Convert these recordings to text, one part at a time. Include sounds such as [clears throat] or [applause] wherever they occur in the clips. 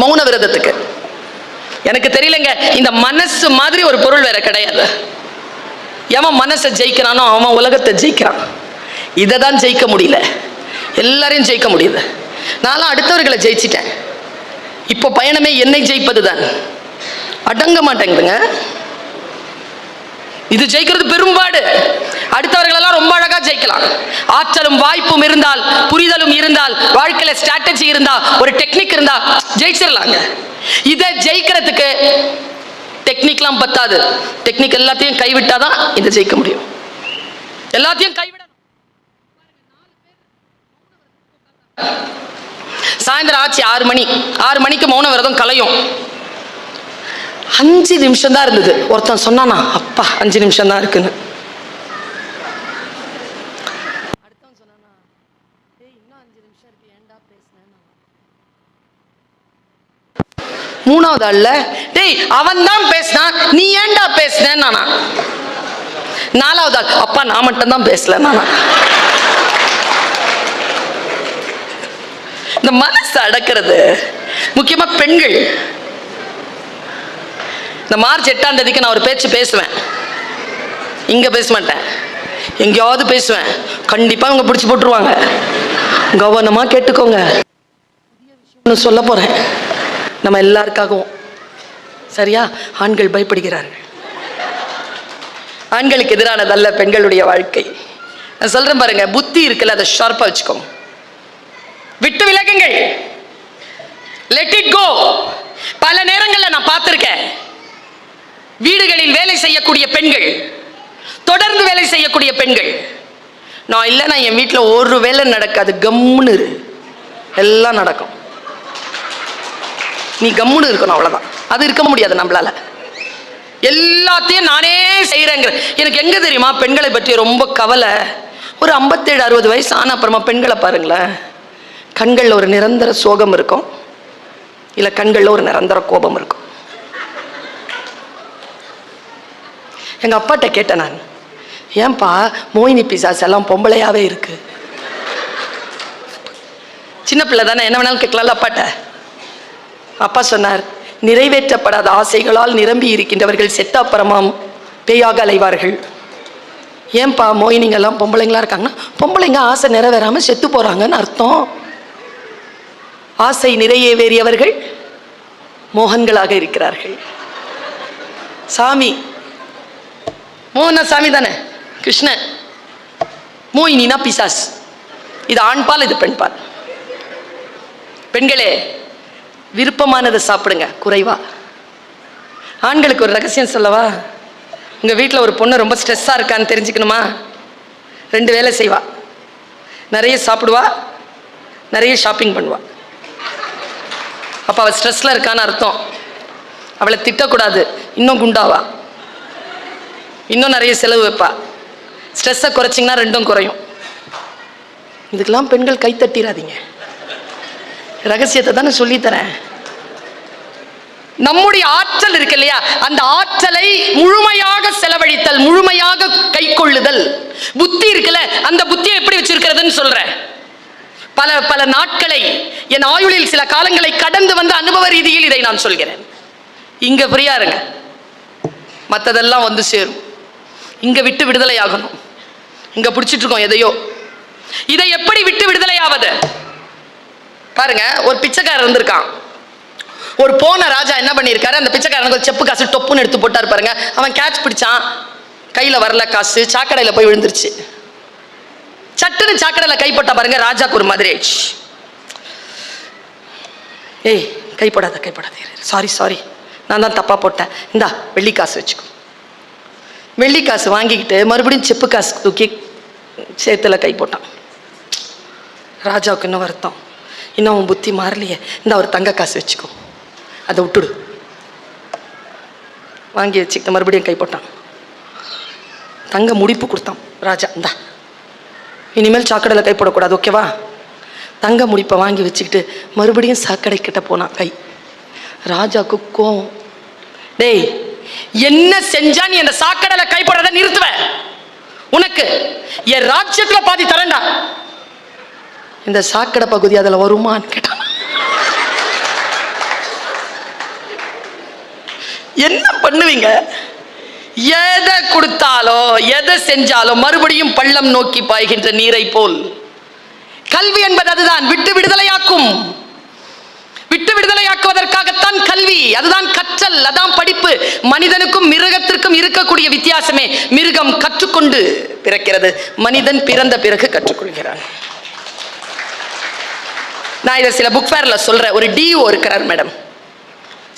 மௌன விரதத்துக்கு எனக்கு தெரியலங்க இந்த மனசு மாதிரி ஒரு பொருள் வேற கிடையாது. எவன் மனசை ஜெயிக்கிறானோ அவன் உலகத்தை ஜெயிக்கிறான். இதை தான் ஜெயிக்க முடியல. எல்லாரையும் ஜெயிக்க முடியுது நான்லாம் அடுத்தவர்களை ஜெயிச்சிட்டேன். இப்போ பயணமே என்னை ஜெயிப்பது தான் அடங்க மாட்டேங்குதுங்க. இது ஜெயிக்கிறது பெரும்பாடு. அடுத்தவர்களெல்லாம் ரொம்ப அழகா ஜெயிக்கலாம். ஆற்றலும் வாய்ப்பும் இருந்தால் புரிதலும் இருந்தால் வாழ்க்கையில ஸ்ட்ராட்டஜி இருந்தா ஒரு டெக்னிக் இருந்தா ஜெயிச்சிடலாங்க இதை ஜெயிக்கிறதுக்கு டெக்னிக்லாம் பத்தாது. டெக்னிக் எல்லாத்தையும் கைவிட்டாதான் இதை ஜெயிக்க முடியும். எல்லாத்தையும் கைவிட சாயந்தரம் ஆச்சு ஆறு மணி. ஆறு மணிக்கு மௌன விரதம் கலையும். அஞ்சு நிமிஷம் தான் இருந்தது. ஒருத்தன் சொன்னானா அப்பா அஞ்சு நிமிஷம் தான் இருக்குன்னு. மூணாவது ஆள்ல டேய் அவன் தான் பேசினான் நீ ஏன்டா பேசுனேன்னு? நானா. நாலாவது ஆள் அப்பா நான் மட்டும் தான் பேசல நானா. இந்த மனசு அடக்கிறது முக்கியமா பெண்கள். இந்த மார்ச் எட்டாம் தேதிக்கு நான் ஒரு பேச்சு பேசுவேன். இங்க பேச மாட்டேன். எங்கேயாவது பேசுவேன். கண்டிப்பா அவங்க பிடிச்சி போட்டுருவாங்க. கவனமா கேட்டுக்கோங்க. ஒன்று சொல்ல போறேன். நம்ம எல்லாருக்காகவும். சரியா? ஆண்கள் பயப்படுகிறார்கள். ஆண்களுக்கு எதிரானதல்ல பெண்களுடைய வாழ்க்கை. நான் சொல்றேன் பாருங்க புத்தி இருக்குல்ல அதை ஷார்ப்பா வச்சுக்கோங்க. விட்டு விலகுங்கள். லெட் இட் கோ பல நேரங்களில் நான் பார்த்துருக்கேன். வீடுகளில் வேலை செய்யக்கூடிய பெண்கள் தொடர்ந்து வேலை செய்யக்கூடிய பெண்கள். நான் இல்லைன்னா என் வீட்டில் ஒரு வேலை நடக்காது கம்முன்னு இரு. எல்லாம் நடக்கும். நீ கம்முன்னு இருக்கணும் அவ்வளோதான் அது இருக்க முடியாது நம்மளால. எல்லாத்தையும் நானே செய்கிறேங்கிற எனக்கு எங்கே தெரியுமா பெண்களை பற்றி ரொம்ப கவலை? ஒரு ஐம்பத்தேழு அறுபது வயசு ஆன அப்புறமா பெண்களை பாருங்களேன். கண்களில் ஒரு நிரந்தர சோகம் இருக்கும். இல்லை கண்களில் ஒரு நிரந்தர கோபம் இருக்கும். எங்கள் அப்பாட்ட கேட்டேன் நான். ஏன்பா மோயினி பிசாஸ் எல்லாம் பொம்பளையாகவே இருக்குது சின்ன பிள்ளை தானே என்ன வேணாலும் கேட்கலாம்ல அப்பாட்ட? அப்பா சொன்னார் நிறைவேற்றப்படாத ஆசைகளால் நிரம்பி இருக்கின்றவர்கள் செத்தாப்புறமாம் பேயாக அலைவார்கள். ஏன்பா மோயினிங்கெல்லாம் பொம்பளைங்களா இருக்காங்கன்னா பொம்பளைங்க ஆசை நிறைவேறாமல் செத்து போகிறாங்கன்னு அர்த்தம். ஆசை நிறைவேறியவர்கள் மோகன்களாக இருக்கிறார்கள். சாமி மோகன சாமி தானே? கிருஷ்ணன். மோயினா பிசாஸ். இது ஆண்பால் இது பெண்பால் பெண்களே விருப்பமானதை சாப்பிடுங்க குறைவா. ஆண்களுக்கு ஒரு ரகசியம் சொல்லவா? உங்கள் வீட்டில் ஒரு பொண்ணு ரொம்ப ஸ்ட்ரெஸ்ஸாக இருக்கான்னு தெரிஞ்சுக்கணுமா? ரெண்டு வேலை செய்வா. நிறைய சாப்பிடுவா நிறைய ஷாப்பிங் பண்ணுவா. அப்போ அவள் ஸ்ட்ரெஸ்ஸில் இருக்கான்னு அர்த்தம். அவளை திட்டக்கூடாது இன்னும் குண்டாவா? இன்னும் நிறைய செலவு வைப்பா. ஸ்ட்ரெஸ்ஸை குறைச்சிங்கன்னா ரெண்டும் குறையும். இதுக்கெல்லாம் பெண்கள் கை தட்டிடாதீங்க ரகசியத்தை தானே சொல்லித்தரேன் நம்முடைய ஆற்றல் இருக்கு இல்லையா? அந்த ஆற்றலை முழுமையாக செலவழித்தல் முழுமையாக கை கொள்ளுதல். புத்தி இருக்குல்ல? அந்த புத்தியை எப்படி வச்சிருக்கிறதுன்னு சொல்றேன். பல பல நாட்களை என் ஆயுளில் சில காலங்களை கடந்து வந்த அனுபவ ரீதியில் இதை நான் சொல்கிறேன். இங்க ஃப்ரீயா இருங்க மற்றதெல்லாம் வந்து சேரும். இங்கே விட்டு விடுதலை ஆகணும் இங்கே பிடிச்சிட்டு இருக்கோம் எதையோ. இதை எப்படி விட்டு விடுதலை ஆவது பாருங்க ஒரு பிச்சைக்காரர் இருந்திருக்கான். ஒரு போன ராஜா என்ன பண்ணியிருக்காரு? அந்த பிச்சைக்காரனுக்கு ஒரு செப்பு காசு டொப்புன்னு எடுத்து போட்டார் பாருங்க. அவன் கேட்ச் பிடிச்சான். கையில் வரல காசு சாக்கடையில் போய் விழுந்துருச்சு. சட்டுன்னு சாக்கடையில் கைப்பட்ட பாருங்க ராஜாக்கு ஒரு மாதிரி ஆயிடுச்சு. ஏய் கைப்படாத கைப்படாத சாரி சாரி நான் தான் தப்பாக போட்டேன். இந்தா வெள்ளி காசு வச்சுக்கோ. வெள்ளி காசு வாங்கிக்கிட்டு மறுபடியும் செப்பு காசு தூக்கி சேத்துல கை போட்டான். ராஜாவுக்கு இன்னும் வருத்தம். இன்னும் அவன் புத்தி மாறலையே. இந்த ஒரு தங்க காசு வச்சுக்கோ. அதை விட்டுடு. வாங்கி வச்சுக்கிட்டு மறுபடியும் கை போட்டான். தங்க முடிப்பு கொடுத்தான் ராஜா. இந்தா. இனிமேல் சாக்கடையில் கை போடக்கூடாது ஓகேவா தங்க முடிப்பை வாங்கி வச்சுக்கிட்டு மறுபடியும் சாக்கடை கிட்ட போனான் கை. ராஜாவுக்கு கோவம். டேய் என்ன செஞ்சா நீ அந்த சாக்கடையில கைப்படுறத நிறுத்துவ? உனக்கு என் ராஜ்யத்துல பாதி தரண்டா இந்த சாக்கடை பகுதி அதுல வருமான்னு கேட்டான். என்ன பண்ணுவீங்க? எதை கொடுத்தாலோ எதை செஞ்சாலோ மறுபடியும் பள்ளம் நோக்கி பாய்கின்ற நீரை போல். கல்வி என்பது அதுதான் விட்டு விடுதலையாக்கும். விட்டு விடுதலையாக்குவதற்காகத்தான் கல்வி. அதுதான் கற்றல் அதான் படிப்பு. மனிதனுக்கும் மிருகத்திற்கும் இருக்கக்கூடிய வித்தியாசமே. மிருகம் கற்றுக்கொண்டு பிறக்கிறது. மனிதன் பிறந்த பிறகு கற்றுக்கொள்கிறான். நான் இதை சில புக் ஃபேர்ல சொல்றேன். ஒரு டிஓ இருக்கிறார் மேடம்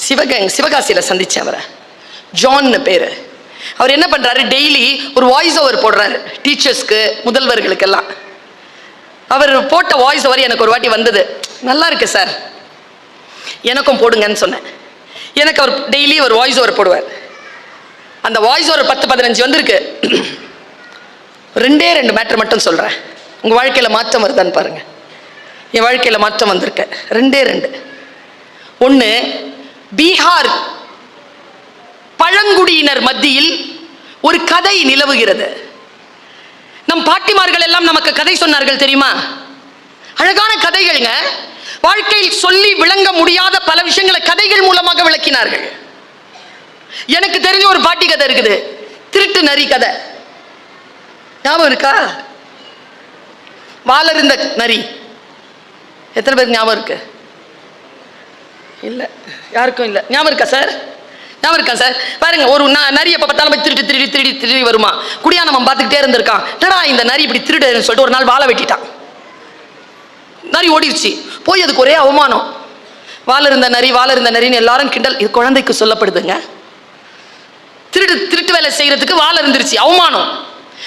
சிவகங் சிவகாசியில சந்திச்சேன் அவரை. ஜான்னு பேரு. அவர் என்ன பண்றாரு? டெய்லி ஒரு வாய்ஸ் ஓவர் போடுறாரு. டீச்சர்ஸ்க்கு முதல்வர்களுக்கெல்லாம். அவர் போட்ட வாய்ஸ் ஓவர் எனக்கு ஒரு வாட்டி வந்தது. நல்லா இருக்கு சார். எனக்கும் போடுங்கன்னு சொன்னேன். எனக்கு அவர் டெய்லி ஒரு வாய்ஸ் ஓவர் போடுவார். அந்த வாய்ஸ் ஓவர் பத்து பதினஞ்சு வந்திருக்கு. [clears throat] ரெண்டே ரெண்டு மேட்டர் மட்டும் சொல்கிறேன் உங்கள் வாழ்க்கையில் மாற்றம் வருதான்னு பாருங்க. என் வாழ்க்கையில் மாற்றம் வந்திருக்கு. ரெண்டே ரெண்டு. ஒன்று பீகார் பழங்குடியினர் மத்தியில் ஒரு கதை நிலவுகிறது. நம் பாட்டிமார்கள் எல்லாம் நமக்கு கதை சொன்னார்கள் தெரியுமா? அழகான கதைகள்ங்க. வாழ்க்கையில் சொல்லி விளங்க முடியாத பல விஷயங்களை கதைகள் மூலமாக விளக்கினார்கள். எனக்கு தெரிஞ்ச ஒரு பாட்டி கதை இருக்குது. திருட்டு நரி கதை. ஞாபகம் இருக்கா? வாழறிந்த நரி. எத்தனை பேருக்கு ஞாபகம் இருக்கு? இல்லை. யாருக்கும் இல்லை. ஞாபகம் இருக்கா சார்? ஞாபகம் இருக்கா சார்? பாருங்க ஒரு நரி எப்போ பார்த்தாலும் போய் திருடி திருடி திருடி திருடி வருமா? குடியானவன் பார்த்துக்கிட்டே இருந்திருக்கான். டடா இந்த நரி இப்படி திருடுன்னு சொல்லிட்டு ஒரு நாள் வாழை வெட்டிட்டான். நரி ஓடிடுச்சு போய் அதுக்கு ஒரே அவமானம். வாழ இருந்த நரி வாழ இருந்த நரின்னு எல்லாரும் கிண்டல் இது குழந்தைக்கு சொல்லப்படுதுங்க. திருடு திருட்டு வேலை செய்யறதுக்கு வாழ இருந்துருச்சு. அவமானம்.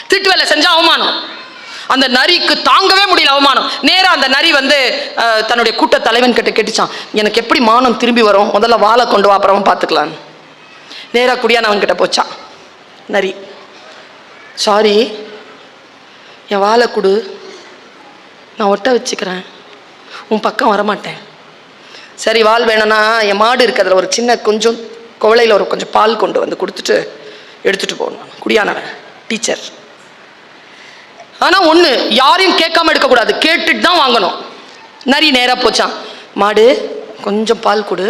திருட்டு வேலை செஞ்சா அவமானம். அந்த நரிக்கு தாங்கவே முடியல அவமானம். நேராக அந்த நரி வந்து தன்னுடைய கூட்ட தலைவன் கிட்ட கேட்டுச்சான் எனக்கு எப்படி மானம் திரும்பி வரும்? முதல்ல வாழை கொண்டு வா அப்புறம் பார்த்துக்கலாம் நேராக குடியானவன் கிட்ட போச்சான் நரி சாரி என் வாழை கொடு. நான் ஒட்ட வச்சுக்கிறேன். உன் பக்கம் வரமாட்டேன். சரி வால் வேணும்னா என் மாடு இருக்கிறதுல ஒரு சின்ன கொஞ்சம் குவளையில் ஒரு கொஞ்சம் பால் கொண்டு வந்து கொடுத்துட்டு எடுத்துட்டு போகணும் குடியானவன் டீச்சர். ஆனால் ஒன்று யாரையும் கேட்காம எடுக்கக்கூடாது. கேட்டுட்டு தான் வாங்கணும். நிறைய நேராக போச்சான். மாடு கொஞ்சம் பால் கொடு.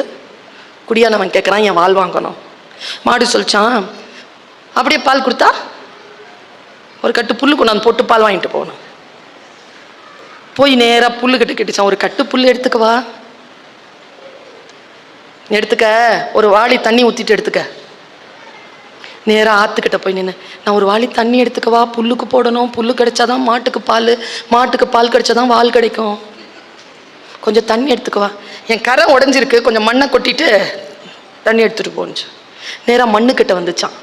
குடியானவன் கேட்குறான் என் வால் வாங்கணும். மாடு சொல்லிச்சான் அப்படியே பால் கொடுத்தா? ஒரு கட்டு புல்லு கொண்டாந்து போட்டு பால் வாங்கிட்டு போகணும். போய் நேராக புல்லு கட்டு கட்டிச்சான். ஒரு கட்டு புல் எடுத்துக்கவா எடுத்துக்க. ஒரு வாளி தண்ணி ஊற்றிட்டு எடுத்துக்க. நேராக ஆற்றுக்கிட்ட போய் நின்று நான் ஒரு வாளி தண்ணி எடுத்துக்கவா புல்லுக்கு போடணும். புல்லு கிடைச்சாதான் மாட்டுக்கு பால். மாட்டுக்கு பால் கிடைச்சாதான் வால் கிடைக்கும். கொஞ்சம் தண்ணி எடுத்துக்கவா என் கரை உடஞ்சிருக்கு. கொஞ்சம் மண்ணை கொட்டிட்டு தண்ணி எடுத்துகிட்டு போனுச்சு நேராக மண்ணுக்கிட்ட வந்துச்சான்.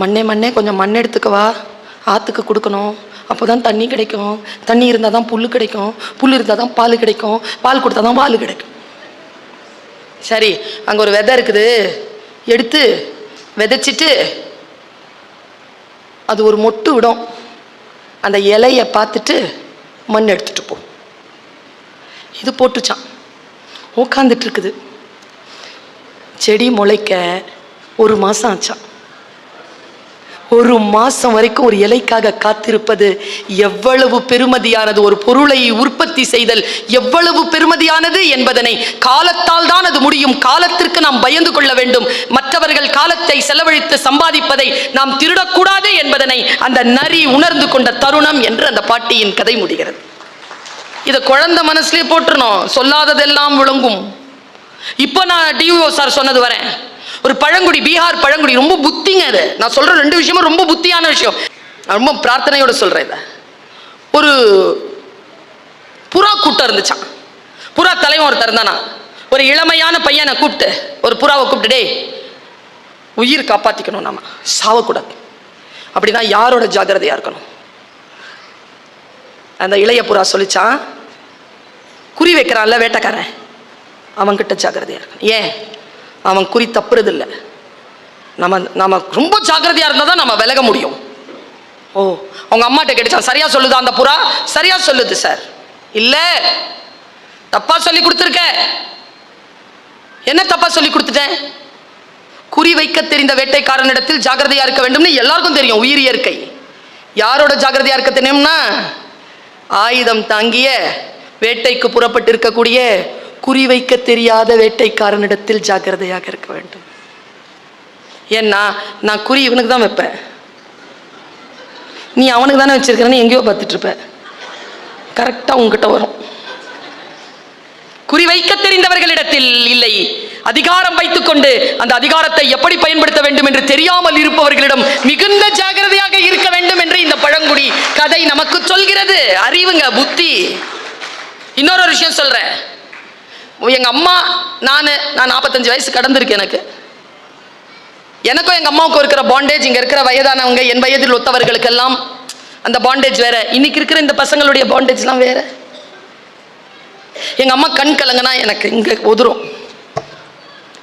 மண்ணே மண்ணே கொஞ்சம் மண் எடுத்துக்கவா ஆற்றுக்கு கொடுக்கணும். அப்போ தான் தண்ணி கிடைக்கும். தண்ணி இருந்தால் தான் புல் கிடைக்கும். புல் இருந்தால் தான் பால் கிடைக்கும். பால் கொடுத்தா தான் பால் கிடைக்கும். சரி அங்கே ஒரு விதை இருக்குது. எடுத்து விதைச்சிட்டு அது ஒரு மொட்டு விடும். அந்த இலையை பார்த்துட்டு மண் எடுத்துட்டு போ. இது போட்டுச்சான். உட்காந்துட்டு இருக்குது. செடி முளைக்க ஒரு மாதம் ஆச்சான். ஒரு மாதம் வரைக்கும் ஒரு இலைக்காக காத்திருப்பது எவ்வளவு பெருமதியானது ஒரு பொருளை உற்பத்தி செய்தல் எவ்வளவு பெருமதியானது என்பதனை காலத்தால் தான் அது முடியும். காலத்திற்கு நாம் பயந்து கொள்ள வேண்டும். மற்றவர்கள் காலத்தை செலவழித்து சம்பாதிப்பதை நாம் திருடக்கூடாது என்பதனை அந்த நரி உணர்ந்து கொண்ட தருணம் என்று அந்த பாட்டியின் கதை முடிகிறது. இதை குழந்தை மனசுலேயே போட்டுறணும். சொல்லாததெல்லாம் விளங்கும். இப்போ நான் டிஓ சார் சொன்னது வரேன். ஒரு பழங்குடி பீகார் பழங்குடி ரொம்ப புத்திங்க அது. நான் சொல்ற ரெண்டு விஷயமும் ரொம்ப புத்தியான விஷயம். நான் ரொம்ப பிரார்த்தனையோட சொல்றேன் இதை. ஒரு புறா கூட்டம் இருந்துச்சான் புறா தலைவன் ஒருத்தர் இருந்தானா? ஒரு இளமையான பையனை கூப்பிட்டு ஒரு புறாவை கூப்பிட்டு டேய் உயிர் காப்பாத்திக்கணும் நாம. சாவக்கூடாது. அப்படின்னா யாரோட ஜாக்கிரதையா இருக்கணும்? அந்த இளைய புறா சொல்லிச்சான் குறி வைக்கிறான்ல வேட்டைக்காரன். அவன்கிட்ட ஜாக்கிரதையா இருக்கணும். ஏன்? அவன் குறி தப்புறது இல்லை நம்ம நம்ம ரொம்ப ஜாக்கிரதையாக இருந்தால் தான் நம்ம விலக முடியும். ஓ அவங்க அம்மாட்ட கேட்டுச்சான் சரியாக சொல்லுதா அந்த புறா சரியாக சொல்லுது சார் இல்லை. தப்பாக சொல்லி கொடுத்துருக்க. என்ன தப்பாக சொல்லி கொடுத்துட்டேன்? குறி வைக்க தெரிந்த வேட்டைக்காரனிடத்தில் ஜாக்கிரதையாக இருக்க வேண்டும்னு எல்லாருக்கும் தெரியும் உயிர் இயற்கை. யாரோட ஜாக்கிரதையா இருக்க தெரியும்னா ஆயுதம் தாங்கிய வேட்டைக்கு புறப்பட்டு இருக்கக்கூடிய குறிவைக்க தெரியாத வேட்டைக்காரனிடத்தில் ஜாக்கிரதையாக இருக்க வேண்டும். ஏன்னா நான் குறி இவனுக்கு தான் வைப்பேன். நீ அவனுக்கு தானே வச்சிருக்கிறன்னு எங்கேயோ பார்த்துட்டு இருப்ப கரெக்டாக உங்ககிட்ட வரும். குறி வைக்க தெரிந்தவர்களிடத்தில் இல்லை. அதிகாரம் வைத்துக்கொண்டு அந்த அதிகாரத்தை எப்படி பயன்படுத்த வேண்டும் என்று தெரியாமல் இருப்பவர்களிடம் மிகுந்த ஜாகிரதையாக இருக்க வேண்டும் என்று இந்த பழங்குடி கதை நமக்கு சொல்கிறது. அறிவுங்க புத்தி. இன்னொரு விஷயம் சொல்றேன். எங்கள் அம்மா நான் நான் நாற்பத்தஞ்சு வயசு கடந்திருக்கு எனக்கு. எனக்கும் எங்கள் அம்மாவுக்கும் இருக்கிற பாண்டேஜ் இங்கே இருக்கிற வயதானவங்க என் வயதில் ஒத்தவர்களுக்கெல்லாம் அந்த பாண்டேஜ் வேற. இன்னைக்கு இருக்கிற இந்த பசங்களுடைய பாண்டேஜ்லாம் வேற. எங்கள் அம்மா கண் கலங்கனா எனக்கு இங்கே உதிரும்.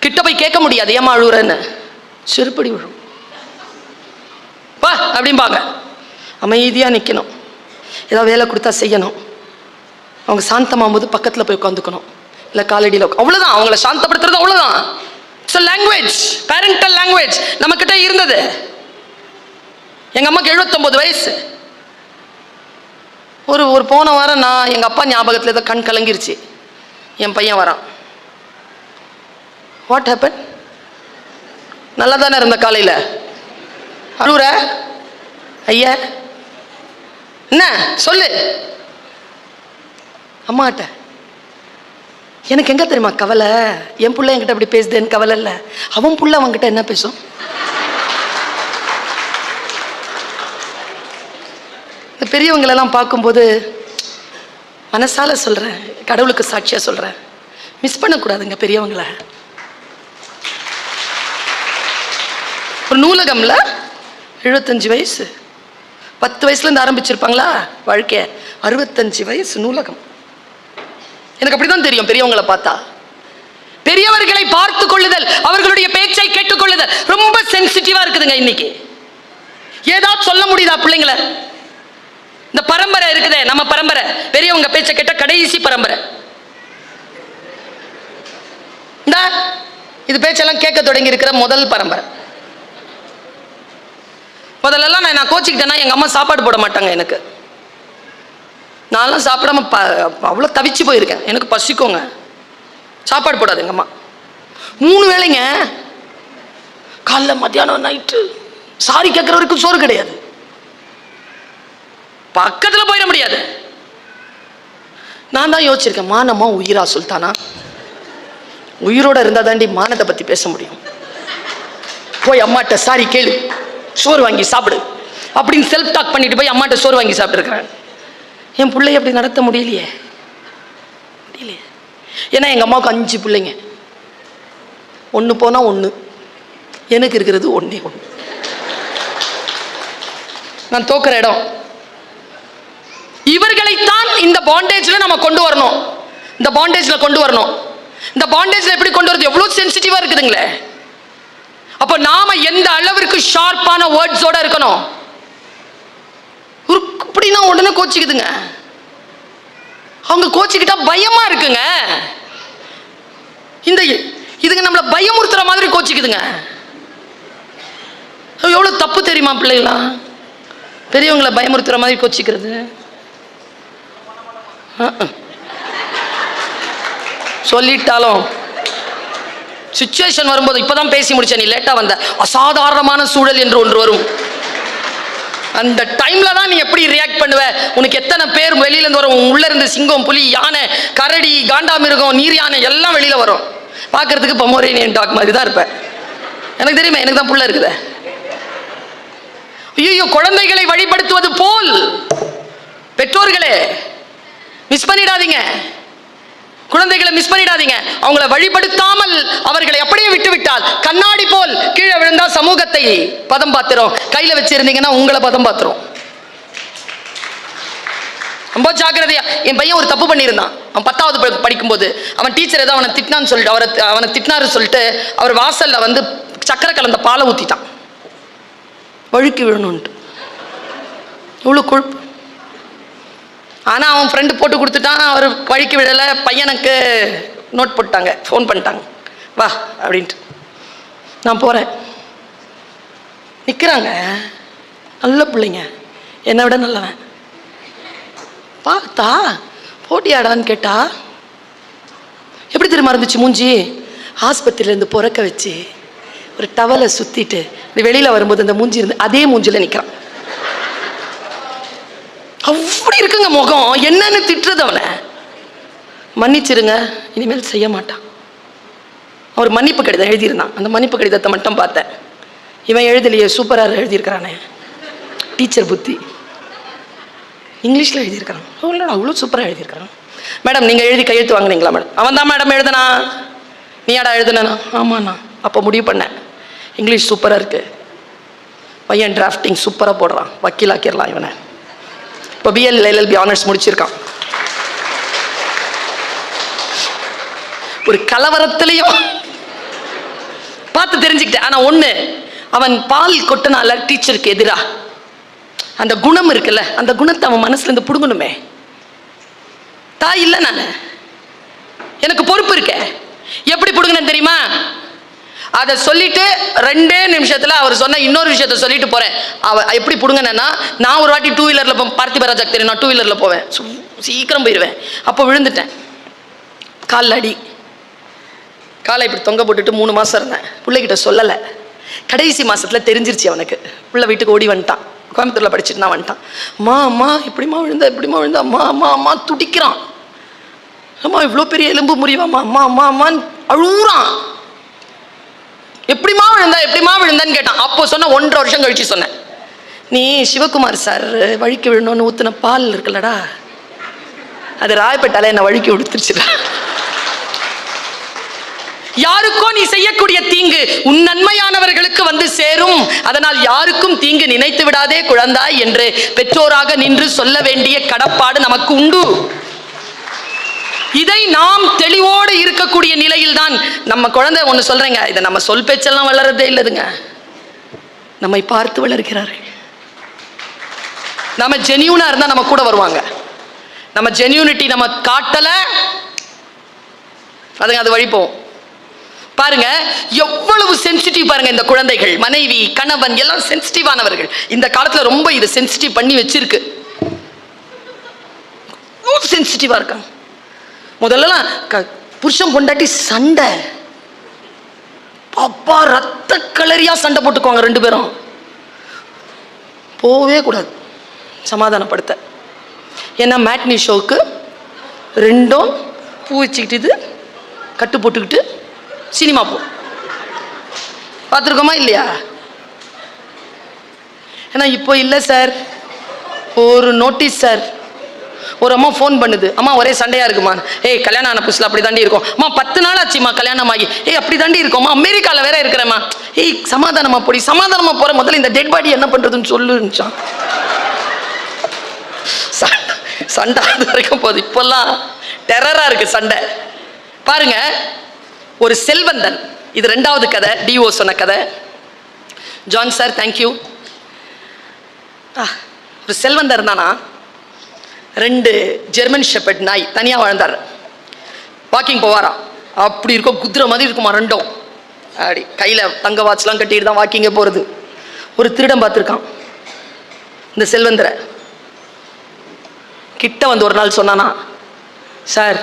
கிட்ட போய் கேட்க முடியாது ஏமா அழுகுறன்னு செருப்படி விழும். பா அப்படிம்பாங்க. அமைதியாக நிற்கணும் ஏதாவது வேலை கொடுத்தா செய்யணும். அவங்க சாந்தமாகும்போது பக்கத்தில் போய் உட்காந்துக்கணும். இல்லை காலடியில் லோக் அவ்வளோதான் அவங்கள சாந்தப்படுத்துறது அவ்வளோதான் இட்ஸ் லாங்குவேஜ் பேரண்டல் லாங்குவேஜ் நம்மக்கிட்ட இருந்தது. எங்கள் அம்மாக்கு 79 வயசு. ஒரு ஒரு போன வாரம் நான் எங்கள் அப்பா ஞாபகத்தில் ஏதோ கண் கலங்கிருச்சு. என் பையன் வரான். வாட் ஹேப்பன் நல்லா தானே இருந்த காலையில்? அழுவுற ஐயா? என்ன? சொல்லு. அம்மாட்ட. எனக்கு எங்கே தெரியுமா கவலை? என் பிள்ளை என்கிட்ட அப்படி பேசுதேன்னு கவலை இல்லை. அவன் புள்ள அவன்கிட்ட என்ன பேசும்? இந்த பெரியவங்களெல்லாம் பார்க்கும்போது மனசால சொல்கிறேன் கடவுளுக்கு சாட்சியாக சொல்கிறேன் மிஸ் பண்ணக்கூடாதுங்க பெரியவங்கள. ஒரு நூலகம்ல எழுபத்தஞ்சு வயசு. பத்து வயசுலேருந்து ஆரம்பிச்சிருப்பாங்களா? வாழ்க்கைய. அறுபத்தஞ்சு வயசு நூலகம். எனக்கு அப்படிதான் தெரியும் பெரியவங்களை பார்த்தா. பெரியவர்களை பார்த்து கொள்ளுதல் அவர்களுடைய பேச்சை கேட்டுக்கொள்ளுதல் ரொம்ப சென்சிட்டிவா இருக்குதுங்க இன்னைக்கு. ஏதாவது சொல்ல முடியுதா பிள்ளைங்களை? இந்த பரம்பரை இருக்குதே நம்ம பரம்பரை. பெரியவங்க பேச்ச கேட்ட கடைசி பரம்பரை. இந்த இது பேச்செல்லாம் கேட்க தொடங்கி இருக்கிற முதல் பரம்பரை. முதல்லலாம் நான் நான் கோச்சிக்கிட்டேன்னா எங்கள் அம்மா சாப்பாடு போட மாட்டாங்க எனக்கு. நான்லாம் சாப்பிடாம ப அவ்வளோ தவிச்சு போயிருக்கேன். எனக்கு பசிக்கோங்க. சாப்பாடு போடாது எங்கள் அம்மா. மூணு வேளைங்க. காலைல மத்தியானம் நைட்டு. சாரி கேட்குற வரைக்கும் சோறு கிடையாது. பக்கத்தில் போயிட முடியாது. நான் தான் யோசிச்சிருக்கேன் மானமா உயிரா சுல்தானா? உயிரோட இருந்தால் தாண்டி மானத்தை பற்றி பேச முடியும். போய் அம்மாட்ட சாரி கேளு. சோறு வாங்கி சாப்பிடு. அப்படின்னு செல்ஃப் டாக் பண்ணிட்டு போய் அம்மாட்ட சோறு வாங்கி சாப்பிட்டுருக்கிறேன். என் பிள்ளைய அப்படி நடத்த முடியலையே. முடியலையே. ஏன்னா எங்கள் அம்மாவுக்கு அஞ்சு பிள்ளைங்க. ஒன்று போனால் ஒன்று எனக்கு இருக்கிறது ஒன்றே ஒன்று நான் தோக்குற இடம். இவர்களைத்தான் இந்த பாண்டேஜில் நம்ம கொண்டு வரணும். இந்த பாண்டேஜில் கொண்டு வரணும். இந்த பாண்டேஜில் எப்படி கொண்டு வரது? எவ்வளோ சென்சிட்டிவாக இருக்குதுங்களே. அப்போ நாம் எந்த அளவிற்கு ஷார்ப்பான வேர்ட்ஸோடு இருக்கணும்? அப்படின்னா உடனே கோச்சிக்குதுங்க. அவங்க கோச்சிக்கிட்டா பயமா இருக்குங்க. இந்த இதுங்க நம்மளை பயமுறுத்துற மாதிரி கோச்சிக்குதுங்க. எவ்வளவு தப்பு தெரியுமா பிள்ளைகளாம் பெரியவங்களை பயமுறுத்துற மாதிரி கோச்சிக்கிறது. சொல்லிட்டாலும் சுச்சுவேஷன் வரும்போது இப்பதான் பேசி முடிச்சேன். நீ லேட்டா வந்த. அசாதாரணமான சூழல் என்று ஒன்று வரும். அந்த டைம்ல தான் நீ எப்படி ரியாக்ட் பண்ணுவ? உனக்கு எத்தனை பேர் வெளியில இருந்து வரும்? உன் உள்ள இருந்து சிங்கம் புலி யானை கரடி காண்டாமிருகம் நீர் யானை எல்லாம் வெளியில வரும். பார்க்கிறதுக்கு பொமோரேனியன் டாக் மாதிரி தான் இருப்பேன் எனக்கு தெரியுமா? எனக்கு தான் புள்ள இருக்குதே. ஐயோ குழந்தைகளை வழிபடுத்துவது போல். பெற்றோர்களே மிஸ் பண்ணிடாதீங்க. குழந்தைகளை மிஸ் பண்ணிடாதீங்க. அவங்கள வழிபடுத்தாமல் அவர்களை அப்படியே விட்டுவிட்டால் கண்ணாடி போல் கீழே விழுந்தா சமூகத்தை பதம் பார்த்துரும் கையில வச்சிருந்தீங்கன்னா உங்களை பதம் பார்த்துரும் ரொம்ப ஜாக்கிரதையா. என் பையன் ஒரு தப்பு பண்ணியிருந்தான். அவன் பத்தாவது படி- படிக்கும்போது. அவன் டீச்சர் ஏதோ அவனை திட்டினான்னு சொல்லிட்டு அவரை அவனை திட்டினாரு சொல்லிட்டு அவர் வாசல்ல வந்து சக்கரை கலந்த பாலை ஊத்திட்டான். வழுக்கி விழணுன்ட்டு இவ்வளோ கொழுப்பு. ஆனால் அவன் ஃப்ரெண்டு போட்டு கொடுத்துட்டான். அவர் வழிக்கு விடலை. பையனுக்கு நோட் போட்டாங்க ஃபோன் பண்ணிட்டாங்க. வா அப்படின்ட்டு. நான் போகிறேன் நிற்கிறாங்க நல்ல பிள்ளைங்க. என்னை விட நல்லவன். பார்த்தா போட்டியாடான்னு கேட்டா எப்படி தெரியுமா இருந்துச்சு மூஞ்சி? ஆஸ்பத்திரியிலேருந்து பிறக்க வச்சு ஒரு டவலை சுற்றிட்டு இந்த வரும்போது அந்த மூஞ்சி இருந்து அதே மூஞ்சியில் நிற்கிறான் அப்படி இருக்குங்க முகம். என்னன்னு திட்டுறது அவனை. மன்னிச்சிருங்க. இனிமேல் செய்ய மாட்டான். அவர் மன்னிப்பு கடிதம் எழுதியிருந்தான். அந்த மன்னிப்பு கடிதத்தை மட்டும் பார்த்தேன். இவன் எழுதலையே சூப்பராக எழுதியிருக்கிறானே. டீச்சர் புத்தி. இங்கிலீஷில் எழுதியிருக்கிறான். அவ்வளோ அவ்வளோ சூப்பராக எழுதியிருக்கிறான். மேடம் நீங்கள் எழுதி கையெழுத்து வாங்குனீங்களா மேடம்? அவன் தான் மேடம் எழுதுனா? நீயாடா எழுதுனா ஆமாண்ணா. அப்போ முடிவு பண்ணேன். இங்கிலீஷ் சூப்பராக இருக்குது பையன் டிராஃப்டிங் சூப்பராக போடுறான். வக்கீலாக்கிடலாம் இவனை. இப்போ பிஎல் எல்எல்பி ஆனர்ஸ் முடிச்சிருக்கான். ஒரு கலவரத்திலையும் பார்த்து தெரிஞ்சுக்கிட்டேன். ஆனா ஒண்ணு அவன் பால் கொட்டினால டீச்சருக்கு எதிரா. அந்த குணம் இருக்குல்ல அந்த குணத்தை அவன் மனசுல இருந்து புடுங்கணுமே. தாய் இல்லை நான். எனக்கு பொறுப்பு இருக்க. எப்படி பிடுங்கினேன் தெரியுமா? அதை சொல்லிட்டு ரெண்டே நிமிஷத்துல அவர் சொன்ன இன்னொரு விஷயத்த சொல்லிட்டு போறேன். அவ எப்படி புடுங்கினேன்னா நான் ஒரு வாட்டி டூ வீலர்ல பார்த்திப ராஜாக்கு தெரியும்? நான் டூ வீலர்ல போவேன். சீக்கிரம் போயிடுவேன் அப்போ விழுந்துட்டேன். காலில் அடி. காலை இப்படி தொங்க போட்டுட்டு மூணு மாதம் இருந்தேன். பிள்ளைகிட்ட சொல்லலை. கடைசி மாசத்துல தெரிஞ்சிருச்சு அவனுக்கு. பிள்ளை வீட்டுக்கு ஓடி வந்துட்டான். கோயம்புத்தூர்ல படிச்சுட்டு நான் வந்துட்டான். அம்மா அம்மா இப்படிமா விழுந்தா இப்படிமா விழுந்தா. அம்மா அம்மா அம்மா துடிக்கிறான். அம்மா இவ்வளோ பெரிய எலும்பு முறிவாம்மா. அம்மா அம்மா அம்மான்னு அழுகுறான். எப்படிமா விழுந்தா எப்படிமா விழுந்தான்னு கேட்டான். அப்போ சொன்ன ஒன்றரை வருஷம் கழிச்சு சொன்னேன். நீ சிவகுமார் சார் வழுக்கி விழணும்னு ஊத்துன பால் இருக்குல்லடா. அது ராயப்பேட்டால என்னை வழுக்கி விடுத்துருச்சுடா யாருக்கோ நீ செய்யக்கூடிய தீங்கு உன் நன்மையானவர்களுக்கு வந்து சேரும். அதனால் யாருக்கும் தீங்கு நினைத்து விடாதே குழந்தாய் என்று பெற்றோராக நின்று சொல்ல வேண்டிய கடப்பாடு நமக்கு உண்டு. இதை நாம் தெளிவோடு இருக்கக்கூடிய நிலையில் தான் நம்ம குழந்தை ஒன்று சொல்றேங்க. இதை நம்ம சொல் பேச்செல்லாம் வளர்றதே இல்லைதுங்க. நம்மை பார்த்து வளர்கிறார்கள் நம்ம ஜெனியூனா இருந்தா நம்ம கூட வருவாங்க. நம்ம ஜெனியூனிட்டி நம்ம காட்டல. அதுங்க அது வழி பாருங்க எவ்வளவு சென்சிட்டிவ் பாருங்க இந்த குழந்தைகள். மனைவி கணவன் எல்லாம் சென்சிட்டிவானவர்கள் இந்த காலத்துல ரொம்ப இது சென்சிட்டிவ் பண்ணி வச்சிருக்கு. சென்சிட்டிவா இருக்காங்க. முதல்லலாம் க- புருஷன் பொண்டாட்டி சண்டை. அப்பா ரத்த கலரியாக சண்டை போட்டுக்குவாங்க ரெண்டு பேரும். போகவே கூடாது. சமாதானப்படுத்த. ஏன்னா மேட்னி ஷோவுக்கு ரெண்டும் பூ வச்சுக்கிட்டு இது கட்டு போட்டுக்கிட்டு சினிமா போ. பார்த்துருக்கோமா இல்லையா? ஏன்னா இப்போ இல்லை சார். ஒரு நோட்டீஸ் சார். ஒரு அம்மா ஃபோன் பண்ணுது. அம்மா ஒரே சண்டையா இருக்குமா? ஏய் கல்யாணம் ஆன புதுசில் அப்படி தாண்டி இருக்கும். அம்மா பத்து நாள் ஆச்சுமா கல்யாணம் ஆகி ஏய் அப்படி தாண்டி இருக்கோம்மா. அமெரிக்காவில் வேற இருக்கிறேம்மா. ஏய் சமாதானமா போடி. சமாதானமா போற முதல்ல இந்த டெட் பாடி என்ன பண்றதுன்னு சொல்லுச்சான் சண்டை சண்டை அது வரைக்கும் போகுது இப்போல்லாம் டெரரா இருக்கு சண்டை. பாருங்க ஒரு செல்வந்தன். இது ரெண்டாவது கதை டிஓ சொன்ன கதை. ஜான் சார் தேங்க்யூ ஒரு செல்வந்தர் இருந்தானா ரெண்டு ஜெர்மன் ஷெப்பர்ட் நாய் தனியாக வாழ்ந்தார். வாக்கிங் போவாராம் அப்படி இருக்கும் குதிரை மாதிரி இருக்குமா ரெண்டும்? அப்படி கையில் தங்க வாட்ச்லாம் கட்டிட்டு தான் வாக்கிங்கே போகிறது ஒரு திருடம் பார்த்துருக்கான் இந்த செல்வந்தரை. கிட்ட வந்து ஒரு நாள் சொன்னானா சார்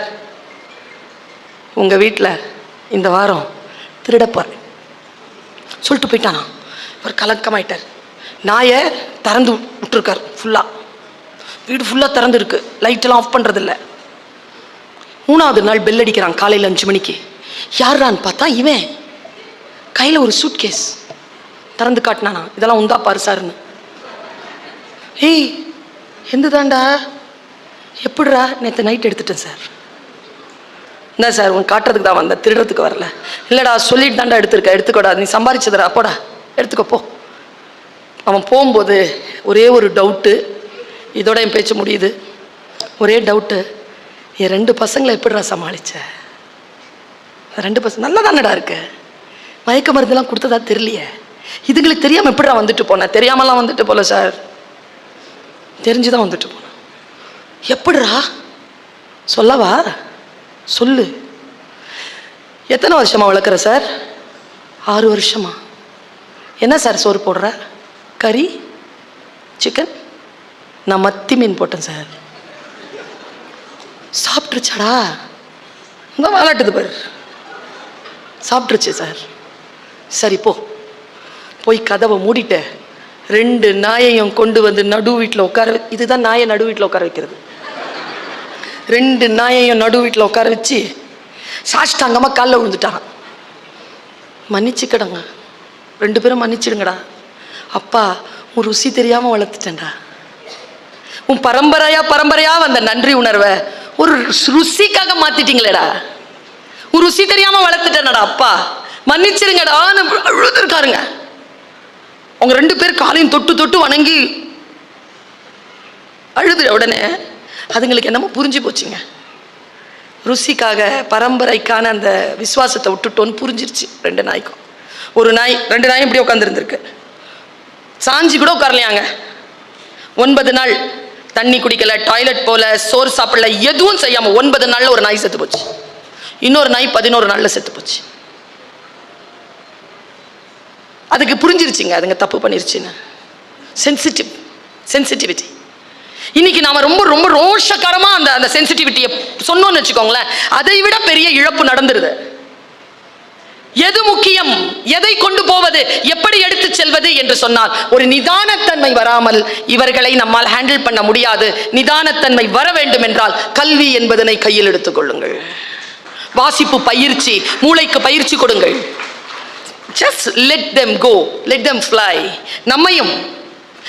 உங்கள் வீட்டில் இந்த வாரம் திருடப்பார் சொல்லிட்டு போயிட்டானா. இவர் கலக்கமாயிட்டார். நாயை திறந்து விட்டுருக்கார் ஃபுல்லாக வீடு ஃபுல்லாக திறந்துருக்கு. லைட்டெல்லாம் ஆஃப் பண்ணுறதில்ல மூணாவது நாள் பெல் அடிக்கிறான் காலையில் அஞ்சு மணிக்கு. யாரான்னு பார்த்தா இவன். கையில் ஒரு சூட் கேஸ் திறந்து காட்டினானா. இதெல்லாம் உந்தா பாரு சார்னு ஏய் எந்ததாண்டா? எப்படிரா நேற்று நைட் எடுத்துட்டேன் சார். என்ன சார் உன் காட்டுறதுக்கு தான் வந்தேன். திருடுறதுக்கு வரல. இல்லைடா சொல்லிட்டு தாண்டா எடுத்துருக்க. எடுத்துக்கோடா. நீ சம்பாரிச்சதுடா. போடா. எடுத்துக்கோ போ. அவன் போகும்போது ஒரே ஒரு டவுட்டு இதோட என் பேச்சு முடியுது. ஒரே டவுட்டு என் ரெண்டு பசங்களை எப்படிடா சமாளிச்ச? ரெண்டு பசங்க நல்லா தானடா இருக்கு? மயக்க மருந்துலாம் கொடுத்ததா தெரியலையே. இதுங்களுக்கு தெரியாமல் எப்படிடா வந்துட்டு போனேன் தெரியாமலாம் வந்துட்டு போல சார் தெரிஞ்சு தான் வந்துட்டு போனேன் எப்படிடா? சொல்லவா? சொல்லு. எத்தனை வருஷமா வளர்க்குற சார் ஆறு வருஷமா. என்ன சார் சோறு போடுற? கறி? சிக்கன் நான் மத்தி மீன் போட்டேன் சார். சாப்பிட்ருச்சாடா இந்த விளாட்டுது பாரு. சாப்பிட்ருச்சு சார். சரி போ. போய் கதவை மூடிட்ட ரெண்டு நாயையும் கொண்டு வந்து நடு வீட்டில் உட்கார இதுதான் நாயை நடு வீட்டில் உட்கார வைக்கிறது. ரெண்டு நாயையும் நடு வீட்டில் உட்கார வச்சு சாஷ்டாங்கமாக காலில் விழுந்துட்டான். மன்னிச்சுக்கடங்க ரெண்டு பேரும் மன்னிச்சிடுங்கடா. அப்பா உன் ருசி தெரியாமல் வளர்த்துட்டேன்டா. உன் பரம்பரையா பரம்பரையா வந்த நன்றி உணர்வை ஒரு ருசிக்காக மாத்திட்டீங்களேடா. ஒரு ருசி தெரியாம வளர்த்துட்டேனடா அப்பா. மன்னிச்சிருங்கடான்னு அழுதுருக்காருங்க. அவங்க ரெண்டு பேர் காலையும் தொட்டு தொட்டு வணங்கி அழுது உடனே அதுங்களுக்கு என்னமோ புரிஞ்சு போச்சுங்க. ருசிக்காக பரம்பரைக்கான அந்த விசுவாசத்தை விட்டுட்டோன்னு புரிஞ்சிருச்சு ரெண்டு நாய்க்கும். ஒரு நாய் ரெண்டு நாயும் இப்படி உட்காந்துருந்துருக்கு சாஞ்சி கூட உட்காரலையாங்க. ஒன்பது நாள் தண்ணி குடிக்கல டாய்லெட் போல சோறு சாப்பிடல எதுவும் செய்யாம ஒன்பது நாள்ல ஒரு நாய் செத்து போச்சு இன்னொரு நாய் பதினோரு நாள்ல செத்து போச்சு அதுக்கு புரிஞ்சிருச்சுங்க அதுங்க தப்பு பண்ணிருச்சுன்னு. சென்சிட்டிவ் சென்சிட்டிவிட்டி இன்னைக்கு நாம ரொம்ப ரொம்ப ரோஷகரமா அந்த அந்த சென்சிட்டிவிட்டியை சொன்னோம்னு வச்சுக்கோங்களேன் அதை விட பெரிய இழப்பு நடந்துருது. எது முக்கியம்? எதை கொண்டு போவது? எப்படி எடுத்து செல்வது என்று சொன்னால் ஒரு நிதானத்தன்மை வராமல் இவர்களை நம்மால் ஹேண்டில் பண்ண முடியாது. நிதானத்தன்மை வர வேண்டும் என்றால் கல்வி என்பதனை கையில் எடுத்துக் கொள்ளுங்கள். வாசிப்பு பயிற்சி மூளைக்கு பயிற்சி கொடுங்கள். Just let them go let them fly நம்மையும்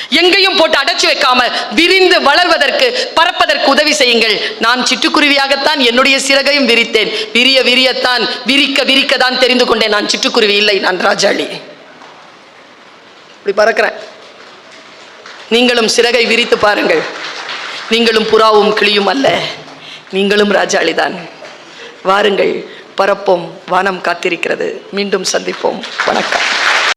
எங்கேயும் போட்டு அடைச்சு வைக்காம விரிந்து வளர்வதற்கு பறப்பதற்கு உதவி செய்யுங்கள். நான் சிட்டுக்குருவியாகத்தான் என்னுடைய சிறகையும் விரித்தேன். விரிய விரியத்தான் விரிக்க விரிக்க தான் தெரிந்து கொண்டேன். நான் சிட்டுக்குருவி இல்லை நான் ராஜாளி. இப்படி பறக்கிறேன். நீங்களும் சிறகை விரித்து பாருங்கள். நீங்களும் புறாவும் கிளியும் அல்ல. நீங்களும் ராஜாளிதான். வாருங்கள் பறப்போம் வானம் காத்திருக்கிறது. மீண்டும் சந்திப்போம். வணக்கம்.